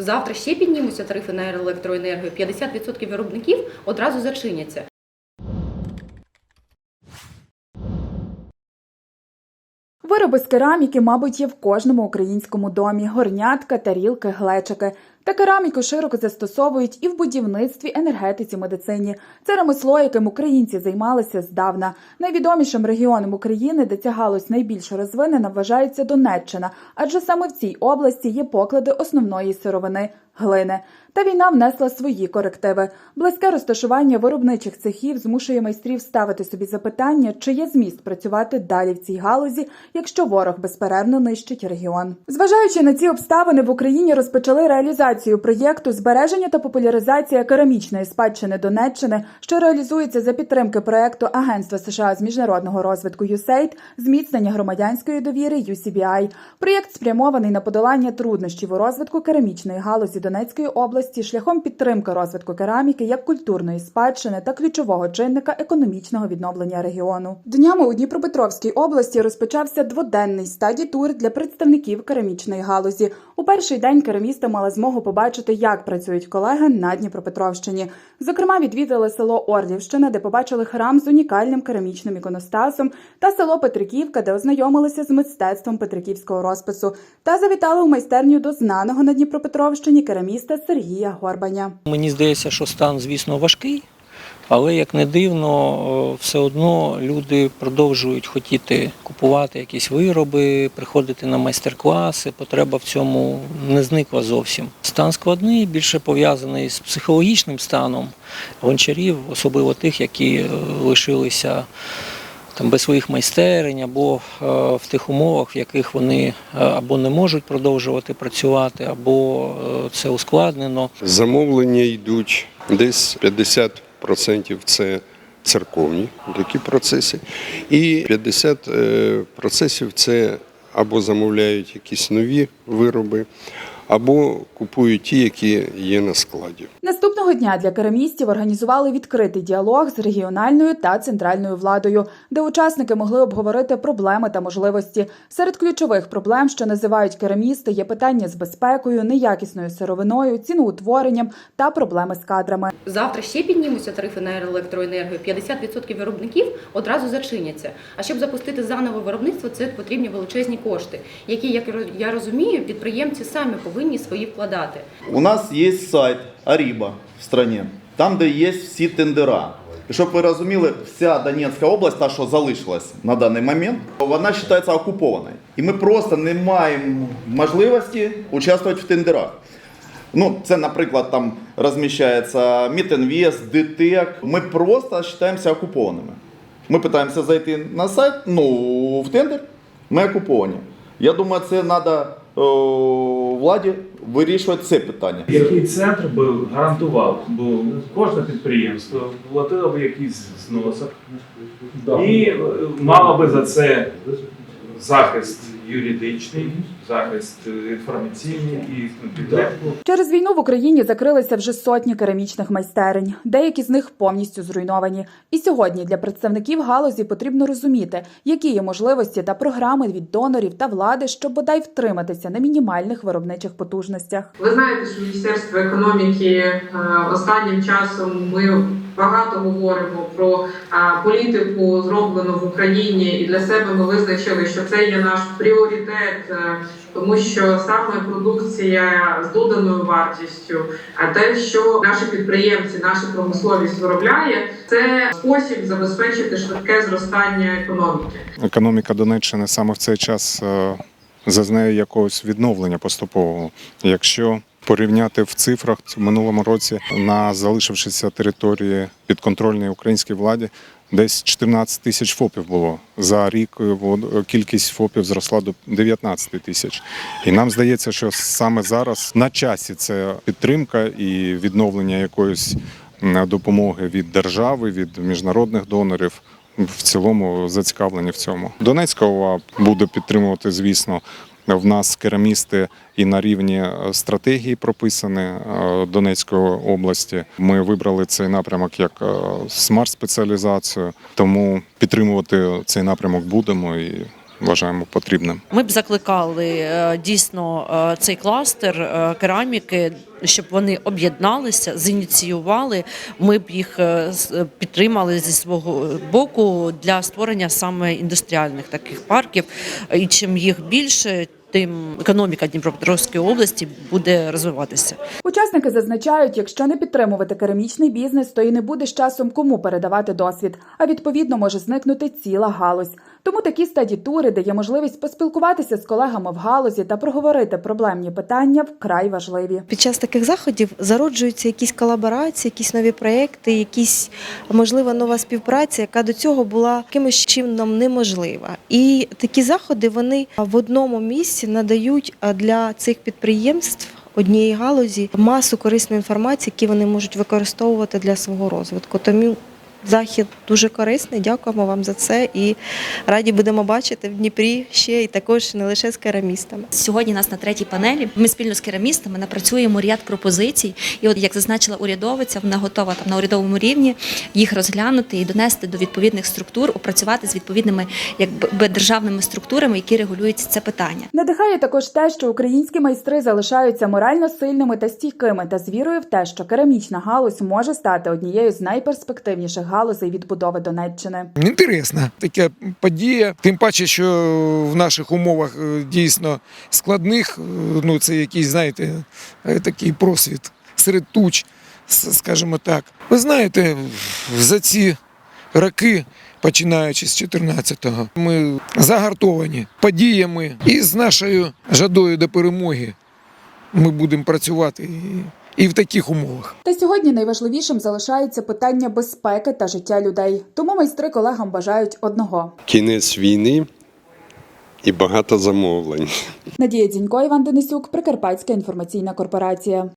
Завтра ще піднімуться тарифи на електроенергію. 50% виробників одразу зачиняться. Вироби з кераміки, мабуть, є в кожному українському домі: горнятка, тарілки, глечики. Та кераміку широко застосовують і в будівництві, енергетиці, медицині. Це ремесло, яким українці займалися здавна. Найвідомішим регіоном України, де ця галузь найбільш розвинена, вважається Донеччина, адже саме в цій області є поклади основної сировини глини. Та війна внесла свої корективи. Близьке розташування виробничих цехів змушує майстрів ставити собі запитання, чи є зміст працювати далі в цій галузі, якщо ворог безперервно нищить регіон. Зважаючи на ці обставини, в Україні розпочали реалізацію проєкту збереження та популяризація керамічної спадщини Донеччини, що реалізується за підтримки проекту Агентства США з міжнародного розвитку USAID, зміцнення громадянської довіри UCBI. Проєкт спрямований на подолання труднощів у розвитку керамічної галузі Донецької області шляхом підтримки розвитку кераміки як культурної спадщини та ключового чинника економічного відновлення регіону. Днями у Дніпропетровській області розпочався дводенний стадій тур для представників керамічної галузі. У перший день керамісти мали змогу побачити, як працюють колеги на Дніпропетровщині. Зокрема, відвідали село Орлівщина, де побачили храм з унікальним керамічним іконостасом, та село Петриківка, де ознайомилися з мистецтвом петриківського розпису, та завітали у майстерню до знаного на Дніпропетровщині кераміста Сергія Горбаня. Мені здається, що стан, звісно, важкий, але як не дивно, е, все одно люди продовжують хотіти купувати якісь вироби, приходити на майстер-класи. Потреба в цьому не зникла зовсім. Стан складний, більше пов'язаний з психологічним станом гончарів, особливо тих, які е, лишилися. Там без своїх майстерень або е, в тих умовах, в яких вони або не можуть продовжувати працювати, або це ускладнено. Замовлення йдуть десь 50% це церковні такі процеси, і 50% це або замовляють якісь нові вироби, або купують ті, які є на складі. Наступного дня для керамістів організували відкритий діалог з регіональною та центральною владою, де учасники могли обговорити проблеми та можливості. Серед ключових проблем, що називають керамісти, є питання з безпекою, неякісною сировиною, ціноутворенням та проблеми з кадрами. Завтра ще піднімуться тарифи на електроенергію. 50% виробників одразу зачиняться. А щоб запустити заново виробництво, це потрібні величезні кошти, які, як я розумію, підприємці самі повинні свої вкладати. У нас є сайт Аріба в стране, там, де є всі тендера. І щоб ви розуміли, вся Донецька область, та, що залишилась на даний момент, вона вважається окупованою. І ми просто не маємо можливості участвувати в тендерах. Ну, це, наприклад, там розміщається Мітінвест, ДТЕК. Ми просто вважаємося окупованими. Ми намагаємося зайти на сайт, ну, в тендер, ми окуповані. Я думаю, це треба владі вирішувати це питання. Який центр би гарантував, бо кожне підприємство платило б якийсь зносок. І е, мало би за це захист юридичний, захист е, інформаційний і підтримку. Через війну в Україні закрилися вже сотні керамічних майстерень. Деякі з них повністю зруйновані. І сьогодні для представників галузі потрібно розуміти, які є можливості та програми від донорів та влади, щоб бодай втриматися на мінімальних виробничих потужностях. Ви знаєте, що Міністерство економіки е, останнім часом ми багато говоримо про політику, зроблену в Україні, і для себе ми визначили, що це є наш пріоритет, е, тому що саме продукція з доданою вартістю, а те, що наші підприємці, наша промисловість виробляє, це спосіб забезпечити швидке зростання економіки. економіка Донеччини саме в цей час е, зазнає якогось відновлення поступового. Якщо порівняти в цифрах в минулому році на залишившися території підконтрольної українській владі. Десь 14 тисяч ФОПів було за рік. е, Кількість ФОПів зросла до 19 тисяч. І нам здається, що саме зараз на часі це підтримка і відновлення якоїсь допомоги від держави, від міжнародних донорів. В цілому зацікавлені в цьому. Донецька ОВА буде підтримувати, звісно. В нас керамісти і на рівні е, стратегії прописані е, Донецької області. Ми вибрали цей напрямок як смарт-спеціалізацію, тому підтримувати цей напрямок будемо і вважаємо потрібним. Ми б закликали е, дійсно е, цей кластер е, кераміки, щоб вони об'єдналися, зініціювали. Ми б їх підтримали зі свого боку для створення саме індустріальних таких парків. І чим їх більше, тим економіка Дніпропетровської області буде розвиватися. Учасники зазначають, якщо не підтримувати керамічний бізнес, то і не буде з часом кому передавати досвід, а відповідно може зникнути ціла галузь. Тому такі стаді-тури, де є можливість поспілкуватися з колегами в галузі та проговорити проблемні питання, вкрай важливі. Під час таких заходів зароджуються якісь колаборації, якісь нові проекти, якісь можливо нова співпраця, яка до цього була якимось чином неможлива. І такі заходи вони в одному місці надають для цих підприємств. Однієї галузі масу корисної інформації, які вони можуть використовувати для свого розвитку. Тому захід дуже корисний. Дякуємо вам за це і раді будемо бачити в Дніпрі ще і також не лише з керамістами. Сьогодні нас на третій панелі. Ми спільно з керамістами напрацюємо ряд пропозицій. І от як зазначила урядовиця, вона готова там на урядовому рівні їх розглянути і донести до відповідних структур, опрацювати з відповідними якби державними структурами, які регулюють це питання. Надихає також те, що українські майстри залишаються морально сильними та стійкими, та з вірою в те, що керамічна галузь може стати однією з найперспективніших галузей відбудови Донеччини. Інтересна така подія. Тим паче, що в наших умовах е, дійсно складних, е, ну це якийсь, знаєте, е, такий просвіт серед туч, скажімо так. Ви знаєте, за ці роки, починаючи з 14-го, ми загартовані подіями і з нашою жадою до перемоги ми будемо працювати і в таких умовах. Та сьогодні найважливішим залишається питання безпеки та життя людей. Тому майстри колегам бажають одного. Кінець війни і багато замовлень. Надія Дзінько, Іван Денисюк, Прикарпатська інформаційна корпорація.